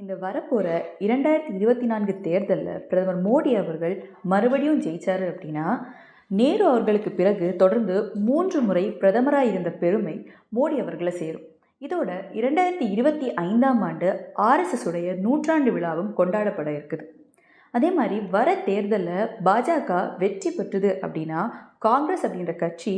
இந்த வரப்போகிற இரண்டாயிரத்தி இருபத்தி நான்கு தேர்தலில் பிரதமர் மோடி அவர்கள் மறுபடியும் ஜெயிச்சார் அப்படின்னா நேரு அவர்களுக்கு பிறகு தொடர்ந்து மூன்று முறை பிரதமராக இருந்த பெருமை மோடி அவர்களை சேரும். இதோட இரண்டாயிரத்தி இருபத்தி ஐந்தாம் ஆண்டு ஆர்எஸ்எஸ் உடைய நூற்றாண்டு விழாவும் கொண்டாடப்பட இருக்குது. அதே மாதிரி வர தேர்தலில் பாஜக வெற்றி பெற்றது அப்படின்னா காங்கிரஸ் அப்படின்ற கட்சி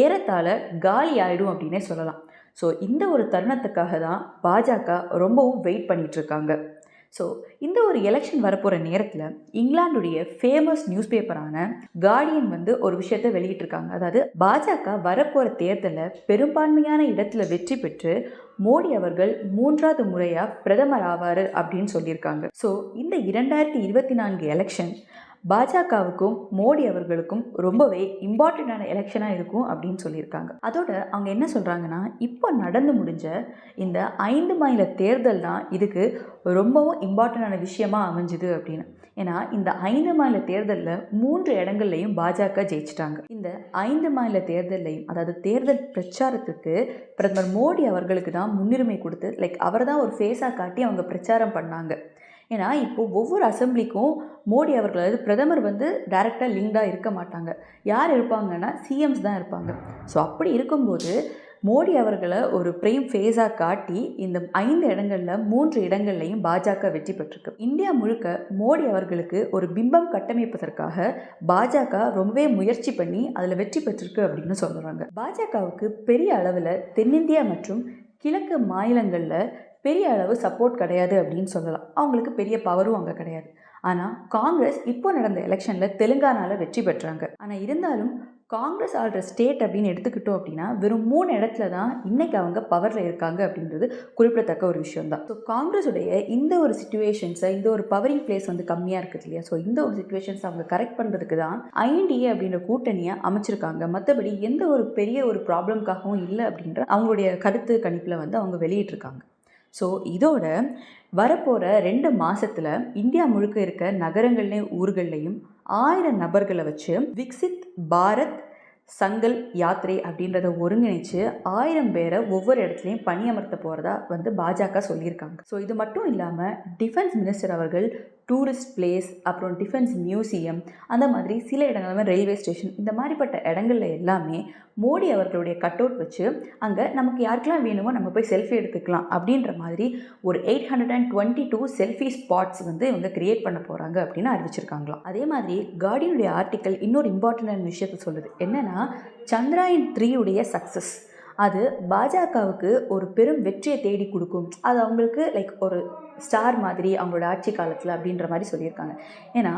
ஏறத்தாழ காலி ஆயிடும் அப்படின்னே சொல்லலாம். ஸோ இந்த ஒரு தருணத்துக்காக தான் பாஜக ரொம்பவும் வெயிட் பண்ணிகிட்ருக்காங்க இருக்காங்க. ஸோ இந்த ஒரு எலெக்ஷன் வரப்போகிற நேரத்தில் இங்கிலாந்துடைய ஃபேமஸ் நியூஸ் பேப்பரான கார்டியன் வந்து ஒரு விஷயத்தை வெளியிட்டிருக்காங்க. அதாவது பாஜக வரப்போகிற தேர்தலில் பெரும்பான்மையான இடத்துல வெற்றி பெற்று மோடி அவர்கள் மூன்றாவது முறையாக பிரதமர் ஆவார் அப்படின்னு சொல்லியிருக்காங்க. ஸோ இந்த இரண்டாயிரத்தி இருபத்தி நான்கு எலெக்ஷன் பாஜகவுக்கும் மோடி அவர்களுக்கும் ரொம்பவே இம்பார்ட்டண்ட்டான எலெக்ஷனாக இருக்கும் அப்படின்னு சொல்லியிருக்காங்க. அதோட அவங்க என்ன சொல்கிறாங்கன்னா இப்போ நடந்து முடிஞ்ச இந்த ஐந்து மாநில தேர்தல் தான் இதுக்கு ரொம்பவும் இம்பார்ட்டண்டான விஷயமாக அமைஞ்சுது அப்படின்னு. ஏன்னா இந்த ஐந்து மாநில தேர்தலில் மூன்று இடங்கள்லையும் பாஜக ஜெயிச்சிட்டாங்க. இந்த ஐந்து மாநில தேர்தல்லையும் அதாவது தேர்தல் பிரச்சாரத்துக்கு பிரதமர் மோடி அவர்களுக்கு தான் முன்னுரிமை கொடுத்து லைக் அவர் தான் ஒரு ஃபேஸாக காட்டி அவங்க பிரச்சாரம் பண்ணாங்க. ஏன்னா இப்போது ஒவ்வொரு அசம்பிளிக்கும் மோடி அவர்கள் அதாவது பிரதமர் வந்து டைரெக்டாக லிங்க்டாக இருக்க மாட்டாங்க. யார் இருப்பாங்கன்னா சிஎம்ஸ் தான் இருப்பாங்க. ஸோ அப்படி இருக்கும்போது மோடி அவர்களை ஒரு பிரேம் ஃபேஸாக காட்டி இந்த ஐந்து இடங்களில் மூன்று இடங்கள்லையும் பாஜக வெற்றி பெற்றிருக்கு. இந்தியா முழுக்க மோடி அவர்களுக்கு ஒரு பிம்பம் கட்டமைப்பதற்காக பாஜக ரொம்பவே முயற்சி பண்ணி அதில் வெற்றி பெற்றிருக்கு அப்படின்னு சொல்கிறாங்க பாஜகவுக்கு பெரிய அளவில் தென்னிந்தியா மற்றும் கிழக்கு மாநிலங்களில் பெரிய அளவு சப்போர்ட் கிடையாது அப்படின்னு சொல்லலாம். அவங்களுக்கு பெரிய பவரும் அங்கே கிடையாது. ஆனால் காங்கிரஸ் இப்போ நடந்த எலெக்ஷனில் தெலுங்கானாவில் வெற்றி பெற்றாங்க. ஆனால் இருந்தாலும் காங்கிரஸ் ஆள்ற ஸ்டேட் அப்படின்னு எடுத்துக்கிட்டோம் அப்படின்னா வெறும் மூணு இடத்துல தான் இன்றைக்கி அவங்க பவரில் இருக்காங்க அப்படின்றது குறிப்பிடத்தக்க ஒரு விஷயம் தான் ஸோ காங்கிரஸுடைய இந்த ஒரு சுச்சுவேஷன்ஸை இந்த ஒரு பவரிங் பிளேஸ் வந்து கம்மியாக இருக்குது இல்லையா? ஸோ இந்த ஒரு சுச்சுவேஷன்ஸ் அவங்க கரெக்ட் பண்ணுறதுக்கு தான் ஐஎன்டிஏ அப்படின்ற கூட்டணியை அமைச்சிருக்காங்க. மற்றபடி எந்த ஒரு பெரிய ஒரு ப்ராப்ளம்காகவும் இல்லை அப்படின்ற அவங்களுடைய கருத்து கணிப்பில் வந்து அவங்க வெளியிட்டிருக்காங்க. ஸோ இதோட வரப்போகிற ரெண்டு மாதத்தில் இந்தியா முழுக்க இருக்க நகரங்கள்லேயும் ஊர்கள்லையும் ஆயிரம் நபர்களை வச்சு விக்சித் பாரத் சங்கல் யாத்திரை அப்படின்றத ஒருங்கிணைச்சு ஆயிரம் பேரை ஒவ்வொரு இடத்துலையும் பணியமர்த்த போகிறதா வந்து பாஜக சொல்லியிருக்காங்க. ஸோ இது மட்டும் இல்லாமல் டிஃபென்ஸ் மினிஸ்டர் அவர்கள் டூரிஸ்ட் பிளேஸ் அப்புறம் டிஃபென்ஸ் மியூசியம் அந்த மாதிரி சில இடங்கள் ரயில்வே ஸ்டேஷன் இந்த மாதிரிப்பட்ட இடங்கள்ல எல்லாமே மோடி அவர்களுடைய கட் அவுட் வச்சு அங்கே நமக்கு யாருக்கெல்லாம் வேணுமோ நம்ம போய் செல்ஃபி எடுத்துக்கலாம் அப்படின்ற மாதிரி ஒரு eight hundred and twenty two selfie spots வந்து இவங்க கிரியேட் பண்ண போகிறாங்க அப்படின்னு அறிவிச்சிருக்காங்களாம். அதே மாதிரி கார்டியனுடைய ஆர்டிக்கல் இன்னொரு இம்பார்ட்டண்டான விஷயத்த சொல்லுது. என்னென்னா சந்திராயன் த்ரீயுடைய சக்ஸஸ் அது பாஜகவுக்கு ஒரு பெரும் வெற்றியை தேடி கொடுக்கும். அது அவங்களுக்கு லைக் ஒரு ஸ்டார் மாதிரி அவங்களோட ஆட்சி காலத்தில் அப்படின்ற மாதிரி சொல்லியிருக்காங்க. ஏன்னா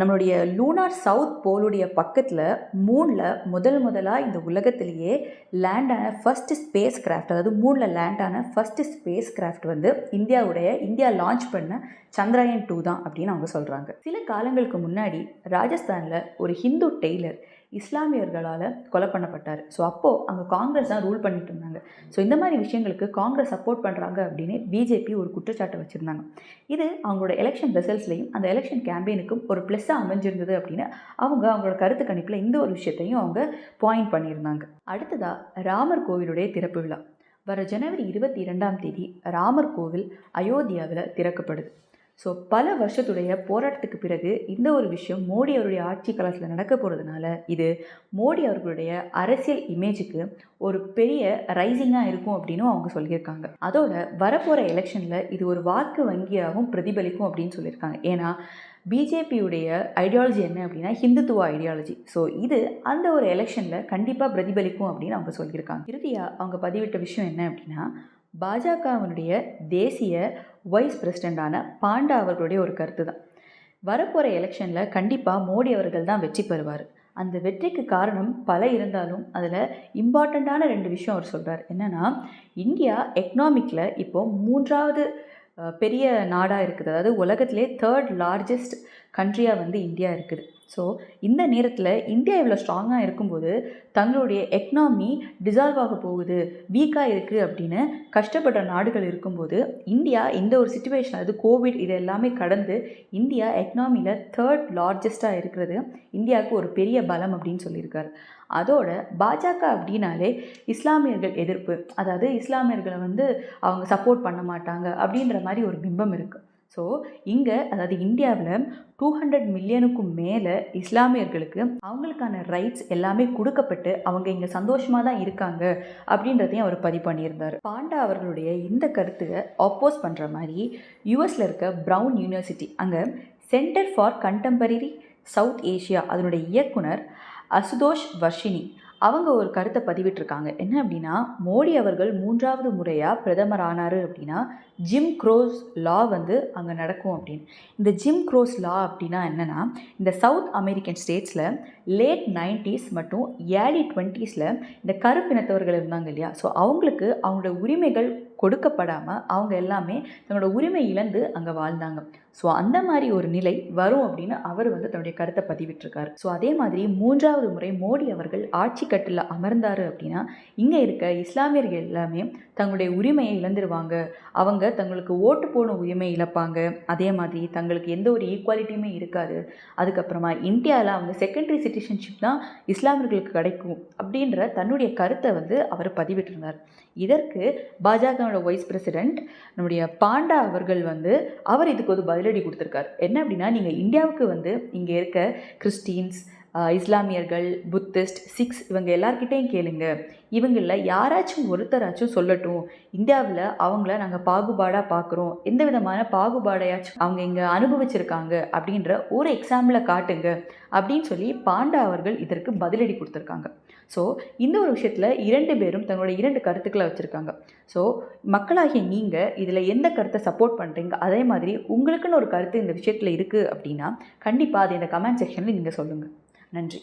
நம்மளுடைய லூனார் சவுத் போலுடைய பக்கத்தில் மூணில் முதல் முதலாக இந்த உலகத்திலேயே லேண்டான ஃபஸ்ட்டு ஸ்பேஸ் கிராஃப்ட் அதாவது மூணில் லேண்டான ஃபஸ்ட்டு ஸ்பேஸ் கிராஃப்ட் வந்து இந்தியாவுடைய இந்தியா லான்ச் பண்ண சந்திராயன் டூ தான் அப்படின்னு அவங்க சொல்கிறாங்க சில காலங்களுக்கு முன்னாடி ராஜஸ்தானில் ஒரு ஹிந்து டெய்லர் இஸ்லாமியர்களால் கொலை பண்ணப்பட்டார். ஸோ அப்போது அங்கே காங்கிரஸ் தான் ரூல் பண்ணிட்டு இருந்தாங்க. ஸோ இந்த மாதிரி விஷயங்களுக்கு காங்கிரஸ் சப்போர்ட் பண்ணுறாங்க அப்படின்னு பிஜேபி ஒரு குற்றச்சாட்டை வச்சுருந்தாங்க. இது அவங்களோட எலெக்ஷன் ரிசல்ட்ஸ்லையும் அந்த எலெக்ஷன் கேம்பெயினுக்கும் ஒரு ப்ளஸ்ஸாக அமைஞ்சிருந்தது அப்படின்னு அவங்க அவங்களோட கருத்து கணிப்பில் இந்த ஒரு விஷயத்தையும் அவங்க பாயிண்ட் பண்ணியிருந்தாங்க. அடுத்ததாக ராமர் கோவிலுடைய திறப்பு விழா. வர ஜனவரி இருபத்தி இரண்டாம் தேதி ராமர் கோவில் அயோத்தியாவில் திறக்கப்படுது. ஸோ பல வருஷத்துடைய போராட்டத்துக்கு பிறகு இந்த ஒரு விஷயம் மோடி அவருடைய ஆட்சி காலத்தில் நடக்க போகிறதுனால இது மோடி அவர்களுடைய அரசியல் இமேஜுக்கு ஒரு பெரிய ரைசிங்காக இருக்கும் அப்படின்னு அவங்க சொல்லியிருக்காங்க. அதோட வரப்போகிற எலெக்ஷனில் இது ஒரு வாக்கு வங்கியாகவும் பிரதிபலிக்கும் அப்படின்னு சொல்லியிருக்காங்க. ஏன்னா பிஜேபியுடைய ஐடியாலஜி என்ன அப்படின்னா ஹிந்துத்துவ ஐடியாலஜி ஸோ இது அந்த ஒரு எலெக்ஷனில் கண்டிப்பாக பிரதிபலிக்கும் அப்படின்னு அவங்க சொல்லியிருக்காங்க. இறுதியாக அவங்க பதிவிட்ட விஷயம் என்ன அப்படின்னா பாஜகவினுடைய தேசிய வைஸ் பிரசிடெண்டான பாண்டா அவர்களுடைய ஒரு கருத்து தான் வரப்போகிற எலெக்ஷனில் கண்டிப்பாக மோடி அவர்கள் தான் வெற்றி பெறுவார். அந்த வெற்றிக்கு காரணம் பல இருந்தாலும் அதில் இம்பார்ட்டண்ட்டான ரெண்டு விஷயம் அவர் சொல்கிறார் என்னென்னா இந்தியா எக்கனாமிக்கில் இப்போது மூன்றாவது பெரிய நாடாக இருக்குது. அதாவது உலகத்திலே தேர்ட் லார்ஜஸ்ட் கண்ட்ரியாக வந்து இந்தியா இருக்குது. ஸோ இந்த நேரத்தில் இந்தியா இவ்வளோ ஸ்ட்ராங்காக இருக்கும்போது தங்களுடைய எக்கனாமி டிசால்வ் ஆக போகுது வீக்காக இருக்குது அப்படின்னு கஷ்டப்படுற நாடுகள் இருக்கும்போது இந்தியா இந்த ஒரு சுச்சுவேஷன் அது கோவிட் இது எல்லாமே கடந்து இந்தியா எக்கனாமியில் தேர்ட் லார்ஜஸ்ட்டாக இருக்கிறது. இந்தியாவுக்கு ஒரு பெரிய பலம் அப்படின்னு சொல்லியிருக்காரு. அதோட பாஜக அப்படின்னாலே இஸ்லாமியர்கள் எதிர்ப்பு. அதாவது இஸ்லாமியர்களை வந்து அவங்க சப்போர்ட் பண்ண மாட்டாங்க அப்படின்ற மாதிரி ஒரு பிம்பம் இருக்குது ஸோ இங்கே அதாவது இந்தியாவில் டூ ஹண்ட்ரட் மில்லியனுக்கும் மேலே இஸ்லாமியர்களுக்கு அவங்களுக்கான ரைட்ஸ் எல்லாமே கொடுக்கப்பட்டு அவங்க இங்கே சந்தோஷமாக தான் இருக்காங்க அப்படின்றதையும் அவர் பதிவு பண்ணியிருந்தார். பாண்டா அவர்களுடைய இந்த கருத்தை ஆப்போஸ் பண்ணுற மாதிரி யூஎஸில் இருக்க ப்ரௌன் யூனிவர்சிட்டி அங்கே centre for contemporary South Asia அதனுடைய இயக்குனர் அசுதோஷ் வர்ஷினி அவங்க ஒரு கருத்தை பதிவிட்டிருக்காங்க. என்ன அப்படின்னா மோடி அவர்கள் மூன்றாவது முறையாக பிரதமர் ஆனார் அப்படின்னா ஜிம் க்ரோஸ் லா வந்து அங்கே நடக்கும் அப்படின்னு. இந்த ஜிம் க்ரோஸ் லா அப்படின்னா என்னென்னா இந்த சவுத் அமெரிக்கன் ஸ்டேட்ஸில் லேட் நைன்டிஸ் மற்றும் ஏர்லி டுவெண்ட்டீஸில் இந்த கருப்பினத்தவர்கள் இருந்தாங்க இல்லையா? ஸோ அவங்களுக்கு அவங்களோட உரிமைகள் கொடுக்கப்படாமல் அவங்க எல்லாமே தங்களோட உரிமை இழந்து அங்கே வாழ்ந்தாங்க. ஸோ அந்த மாதிரி ஒரு நிலை வரும் அப்படின்னு அவர் வந்து தன்னுடைய கருத்தை பதிவிட்டிருக்காரு. ஸோ அதே மாதிரி மூன்றாவது முறை மோடி அவர்கள் ஆட்சி கட்டில் அமர்ந்தார் அப்படின்னா இங்கே இருக்க இஸ்லாமியர்கள் எல்லாமே தங்களுடைய உரிமையை இழந்துருவாங்க. அவங்க தங்களுக்கு ஓட்டு போன உரிமை இழப்பாங்க. அதே மாதிரி தங்களுக்கு எந்த ஒரு ஈக்குவாலிட்டியுமே இருக்காது. அதுக்கப்புறமா இந்தியாவில் அவங்க செகண்டரி சிட்டிசன்ஷிப் தான் இஸ்லாமியர்களுக்கு கிடைக்கும் அப்படின்ற தன்னுடைய கருத்தை வந்து அவர் பதிவிட்டிருந்தார். இதற்கு பாஜக பாஜகவோட வைஸ் பிரசிடெண்ட் நம்முடைய பாண்டா அவர்கள் வந்து அவர் இதுக்கு ஒரு பதிலடி கொடுத்துருக்காரு. என்ன அப்படின்னா நீங்கள் இந்தியாவுக்கு வந்து இங்கே இருக்க கிறிஸ்டின்ஸ் இஸ்லாமியர்கள் புத்திஸ்ட் சிக்ஸ் இவங்க எல்லார்கிட்டையும் கேளுங்க. இவங்களில் யாராச்சும் ஒருத்தராச்சும் சொல்லட்டும் இந்தியாவில் அவங்கள நாங்கள் பாகுபாடாக பார்க்குறோம் எந்த விதமான பாகுபாடையாச்சும் அவங்க இங்கே அனுபவிச்சிருக்காங்க அப்படின்ற ஒரு எக்ஸாம்பிளை காட்டுங்க அப்படின்னு சொல்லி பாண்டா அவர்கள் இதற்கு பதிலடி கொடுத்துருக்காங்க. ஸோ இந்த ஒரு விஷயத்தில் இரண்டு பேரும் தங்களோட இரண்டு கருத்துக்களை வச்சுருக்காங்க. ஸோ மக்களாகிய நீங்கள் இதில் எந்த கருத்தை சப்போர்ட் பண்ணுறீங்க அதே மாதிரி உங்களுக்குன்னு ஒரு கருத்து இந்த விஷயத்தில் இருக்குது அப்படின்னா கண்டிப்பாக அது இந்த கமெண்ட் செக்ஷனில் நீங்கள் சொல்லுங்கள் நன்றி.